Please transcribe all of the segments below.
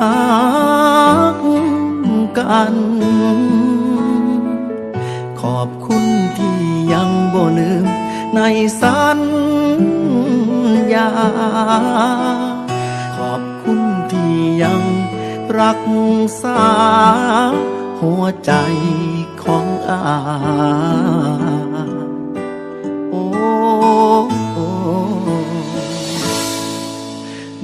อบคุณที่ยังหากัน ขอบคุณที่ยังบ่ลืมในสัญญา ขอบคุณที่ยังรักษาหัวใจของอา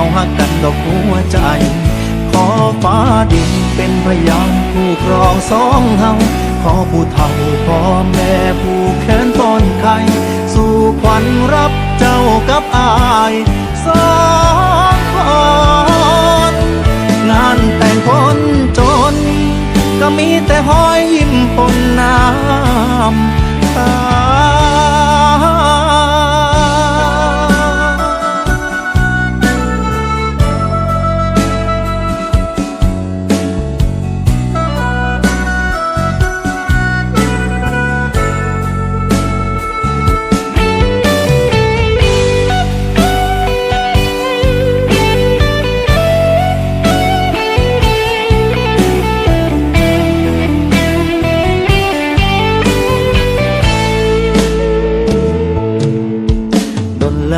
าเฮาฮักกันดอกหัวใจ ขอฟ้าดินเป็นพยานผู้ครองสองเฮาขอผู้เฒ่าพ่อแม่ผู้แขนป้อนไข่สู่ขวัญรับเจ้ากับอายสองคนงานแต่งคนจน ก็มีแต่หอยยิ้มปนน้ำ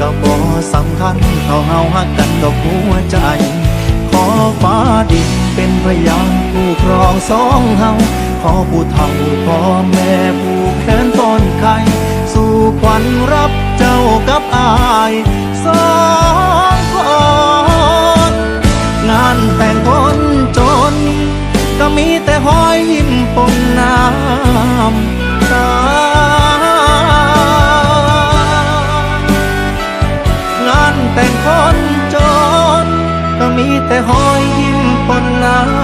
ก็บ่สำคัญเท่าเฮาฮักกันดอกหัวใจ ขอฟ้าดินเป็นพยานผู้ครองสองเฮาขอผู้เฒ่าพ่อแม่ผู้แขนต้นไข่สู่ขวัญรับเจ้ากับอา มีแต่หอยยิ้มปนน้ำ